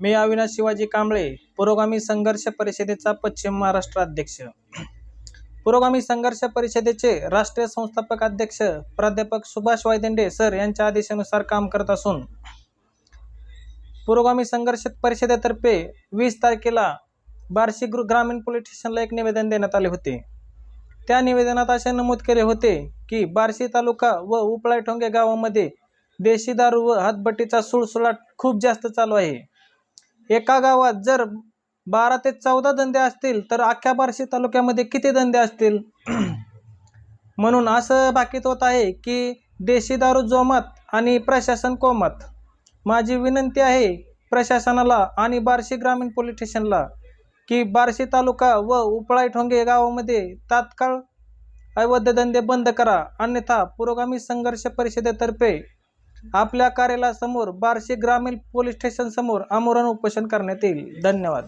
मी अविनाश शिवाजी कांबळे पुरोगामी संघर्ष परिषदेचा पश्चिम महाराष्ट्र अध्यक्ष. पुरोगामी संघर्ष परिषदेचे राष्ट्रीय संस्थापक अध्यक्ष प्राध्यापक सुभाष वायदेंडे सर यांच्या आदेशानुसार काम करत असून पुरोगामी संघर्ष परिषदेतर्फे वीस तारखेला बार्शी ग्रामीण पोलीस स्टेशनला एक निवेदन देण्यात आले होते. त्या निवेदनात असे नमूद केले होते की बार्शी तालुका व उपळाई ठोंगे गावामध्ये देशी दारू व हातभट्टीचा सुळसुळाट खूप जास्त चालू आहे. एका गावात जर बारा ते चौदा धंदे असतील तर अख्ख्या बार्शी तालुक्यामध्ये किती धंदे असतील? म्हणून असं भाकीत होत आहे की देशी दारू जोमात आणि प्रशासन कोमात. माझी विनंती आहे प्रशासनाला आणि बार्शी ग्रामीण पोलीस स्टेशनला की बार्शी तालुका व उपळाई ठोंगे गावामध्ये तात्काळ अवैध धंदे बंद करा. अन्यथा पुरोगामी संघर्ष परिषदेतर्फे आपल्या कार्यालयासमोर बार्शी ग्रामीण पोलीस स्टेशन समोर आमरण उपोषण करण्यात येईल. धन्यवाद.